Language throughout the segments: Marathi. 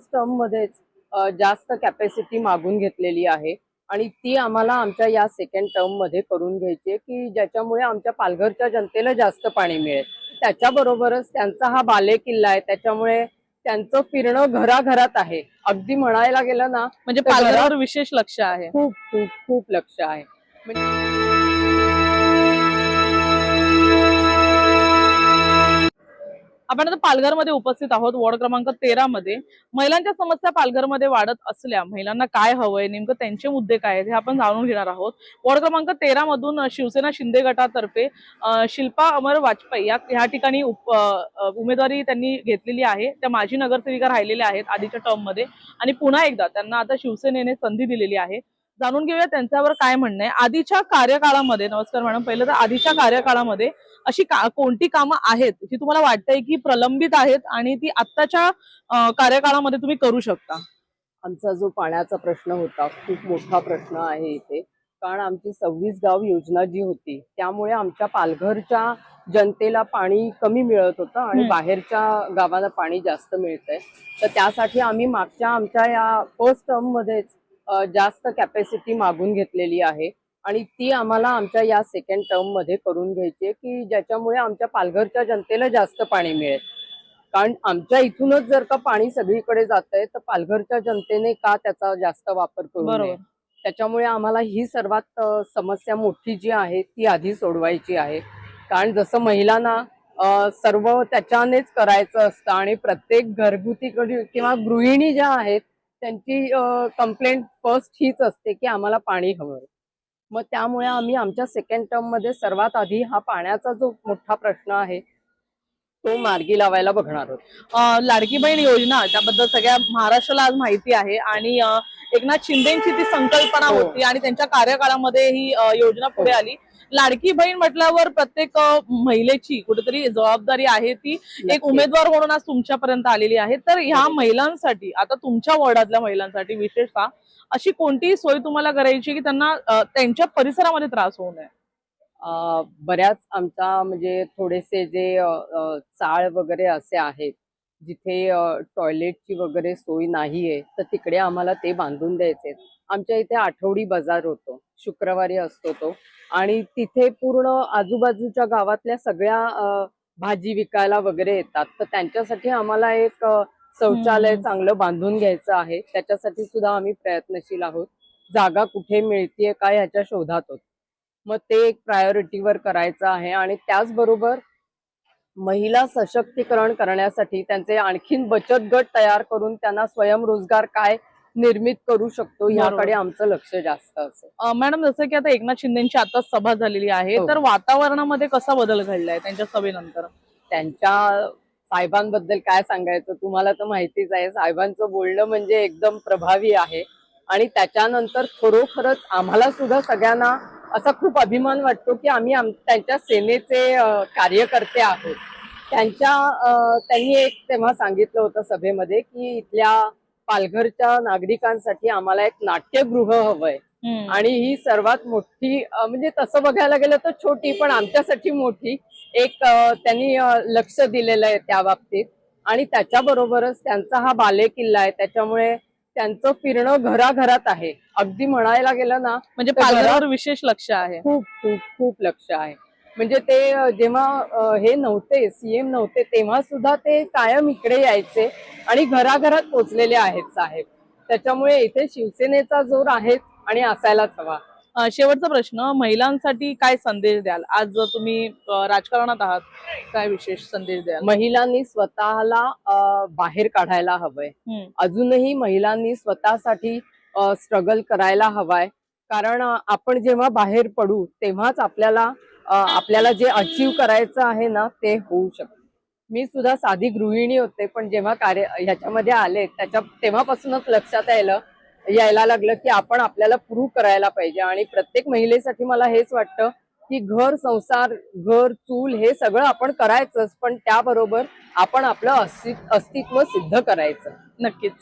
फर्स्ट टर्म मध्येच जास्त कॅपॅसिटी मागून घेतलेली आहे. आणि ती आम्हाला आमच्या या सेकंड टर्ममध्ये करून घ्यायची आहे की ज्याच्यामुळे आमच्या पालघरच्या जनतेला जास्त पाणी मिळेल. त्याच्याबरोबरच त्यांचा हा बाले किल्ला आहे. त्याच्यामुळे त्यांचं फिरणं घराघरात आहे. अगदी म्हणायला गेलं ना म्हणजे पालघरवर विशेष लक्ष आहे. खूप खूप खूप लक्ष आहे. आपण आता पालघरमध्ये उपस्थित आहोत वॉर्ड क्रमांक तेरा मध्ये. महिलांच्या समस्या पालघरमध्ये वाढत असल्या महिलांना काय हवंय नेमकं त्यांचे मुद्दे काय आहेत हे आपण जाणून घेणार आहोत. वॉर्ड क्रमांक तेरा मधून शिवसेना शिंदे गटातर्फे शिल्पा अमर वाजपेयी या ह्या ठिकाणी उमेदवारी त्यांनी घेतलेली आहे. त्या माजी नगरसेविका राहिलेल्या आहेत आधीच्या टर्ममध्ये. आणि पुन्हा एकदा त्यांना आता शिवसेनेने संधी दिलेली आहे. जाणून घेऊया त्यांच्यावर काय म्हणणं आहे. आधीच्या कार्यकाळामध्ये नमस्कार मॅडम पहिलं तर आधीच्या कार्यकाळामध्ये अशी का कोणती कामं आहेत जी तुम्हाला वाटतंय की प्रलंबित आहेत आणि ती आत्ताच्या कार्यकाळामध्ये तुम्ही करू शकता? आमचा जो पाण्याचा प्रश्न होता खूप मोठा प्रश्न आहे इथे. कारण आमची सव्वीस गाव योजना जी होती त्यामुळे आमच्या पालघरच्या जनतेला पाणी कमी मिळत होतं आणि. बाहेरच्या गावाला पाणी जास्त मिळतंय. तर त्यासाठी आम्ही मागच्या आमच्या या फर्स्ट टर्म मध्येच अ, जास्त कॅपॅसिटी मागून घेतलेली आहे. आणि ती आम्हाला आमच्या या सेकंड टर्ममध्ये करून घ्यायची आहे की ज्याच्यामुळे आमच्या पालघरच्या जनतेला जास्त पाणी मिळेल. कारण आमच्या इथूनच जर का पाणी सगळीकडे जात आहे तर पालघरच्या जनतेने का त्याचा जास्त वापर करू त्याच्यामुळे आम्हाला ही सर्वात समस्या मोठी जी आहे ती आधी सोडवायची आहे. कारण जसं महिलांना सर्व त्याच्यानेच करायचं असतं आणि प्रत्येक घरगुती किंवा गृहिणी ज्या आहेत त्यांची कंप्लेंट फर्स्ट हीच असते की आम्हाला पाणी हवं मग त्यामुळे आम्ही आमच्या सेकंड टर्ममध्ये सर्वात आधी हा पाण्याचा जो मोठा प्रश्न आहे तो मार्गी लावायला बघणार आहोत लाडकी बहीण योजना त्याबद्दल सगळ्या महाराष्ट्राला आज माहिती आहे आणि एकनाथ शिंदेची ती संकल्पना हो. होती आणि त्यांच्या कार्यकाळामध्ये ही योजना पुढे हो. आली लाडकी बहीण म्हटल्यावर प्रत्येक महिलेची कुठेतरी जबाबदारी आहे ती. एक. उमेदवार म्हणून आज तुमच्यापर्यंत आलेली आहे. तर ह्या महिलांसाठी आता तुमच्या वॉर्डातल्या महिलांसाठी विशेषतः अशी कोणतीही सोय तुम्हाला करायची की त्यांना त्यांच्या परिसरामध्ये त्रास होऊ नये? बऱ्याच आमच्या म्हणजे थोडेसे जे चाळ वगैरे असे आहेत जिथे टॉयलेटची वगैरे सोय नाहीये तर तिकडे आम्हाला ते बांधून द्यायचे. आमच्या इथे आठवडी बाजार होतो शुक्रवारी असतो तो. आणि तिथे पूर्ण आजूबाजूच्या गावातल्या सगळ्या भाजी विकायला वगैरे येतात. तर त्यांच्यासाठी आम्हाला एक शौचालय. चांगलं बांधून घ्यायचं आहे. त्याच्यासाठी सुद्धा आम्ही प्रयत्नशील आहोत. जागा कुठे मिळतीये काय ह्याच्या शोधात आहोत मग ते एक प्रायोरिटीवर करायचं आहे. आणि त्याचबरोबर महिला सशक्तीकरण करण्यासाठी त्यांचे आणखीन बचत गट तयार करून त्यांना स्वयंरोजगार काय निर्मित करू शकतो याकडे. आमचं लक्ष जास्त असेल मॅडम जसं की आता एकनाथ शिंदेची आता सभा झालेली आहे हो. तर वातावरणामध्ये कसा बदल घडलाय त्यांच्या सभेनंतर? त्यांच्या साहेबांबद्दल काय सांगायचं तुम्हाला तर माहितीच आहे. साहेबांचं बोलणं म्हणजे एकदम प्रभावी आहे. आणि त्याच्यानंतर खरोखरच आम्हाला सुद्धा सगळ्यांना असा खूप अभिमान वाटतो की आम्ही आम- त्यांच्या सेनेचे कार्यकर्ते आहोत. त्यांच्या त्यांनी एक तेव्हा सांगितलं होतं सभेमध्ये की इथल्या पालघरच्या नागरिकांसाठी आम्हाला एक नाट्यगृह हवंय. आणि ही सर्वात मोठी म्हणजे तसं बघायला गेलं तर छोटी पण आमच्यासाठी मोठी एक त्यांनी लक्ष दिलेलं आहे त्या बाबतीत. आणि त्याच्याबरोबरच त्यांचा हा बाले किल्ला आहे. त्याच्यामुळे त्यांचं फिरणं घराघरात आहे. अगदी म्हणायला गेलं ना म्हणजे पालघरवर विशेष लक्ष आहे. खूप खूप खूप लक्ष आहे. म्हणजे ते जेव्हा हे नव्हते सीएम नव्हते तेव्हा सुद्धा ते कायम इकडे यायचे आणि घराघरात पोचलेले आहेत साहेब. त्याच्यामुळे इथे शिवसेनेचा जोर आहेच आणि असायलाच हवा. शेवटचा प्रश्न महिलांसाठी काय संदेश द्याल? आज जर तुम्ही राजकारणात आहात काय विशेष संदेश द्याल? महिलांनी स्वतःला बाहेर काढायला हवंय. अजूनही महिलांनी स्वतःसाठी स्ट्रगल करायला हवाय. कारण आपण जेव्हा बाहेर पडू तेव्हाच आपल्याला आपल्याला जे अचीव करायचं आहे ना ते होऊ शकतं. मी सुद्धा साधी गृहिणी होते पण जेव्हा कार्य ह्याच्यामध्ये आले त्याच्या तेव्हापासूनच लक्षात यायला यायला लागलं की आपण आपल्याला प्रूव्ह करायला पाहिजे. आणि प्रत्येक महिलेसाठी मला हेच वाटतं की घर संसार घर चूल हे सगळं आपण करायचंच पण त्याबरोबर आपण आपलं अस्तित्व सिद्ध करायचं. नक्कीच.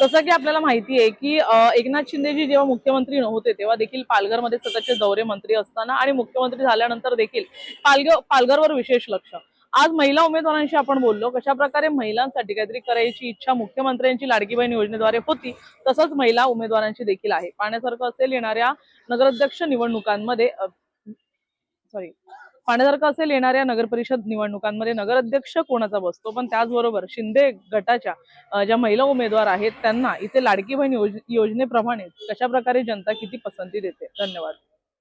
जसं की आपल्याला माहिती आहे की एकनाथ शिंदेजी जेव्हा मुख्यमंत्री नव्हते तेव्हा देखील पालघरमध्ये सततचे दौरे मंत्री असताना आणि मुख्यमंत्री झाल्यानंतर देखील पालघर पालघरवर विशेष लक्ष. आज महिला उमेदवारांशी आपण बोललो कशा प्रकारे महिलांसाठी काहीतरी करायची इच्छा मुख्यमंत्र्यांची लाडकी बहीण योजनेद्वारे होती तसंच महिला उमेदवारांची देखील आहे. पाहण्यासारखं असेल येणाऱ्या नगराध्यक्ष निवडणुकांमध्ये सॉरी पाहण्यासारखं असेल येणाऱ्या नगरपरिषद निवडणुकांमध्ये नगराध्यक्ष कोणाचा बसतो? पण त्याचबरोबर शिंदे गटाच्या ज्या महिला उमेदवार आहेत त्यांना इथे लाडकी बहीण योज- योजनेप्रमाणे कशा प्रकारे जनता किती पसंती देते? धन्यवाद.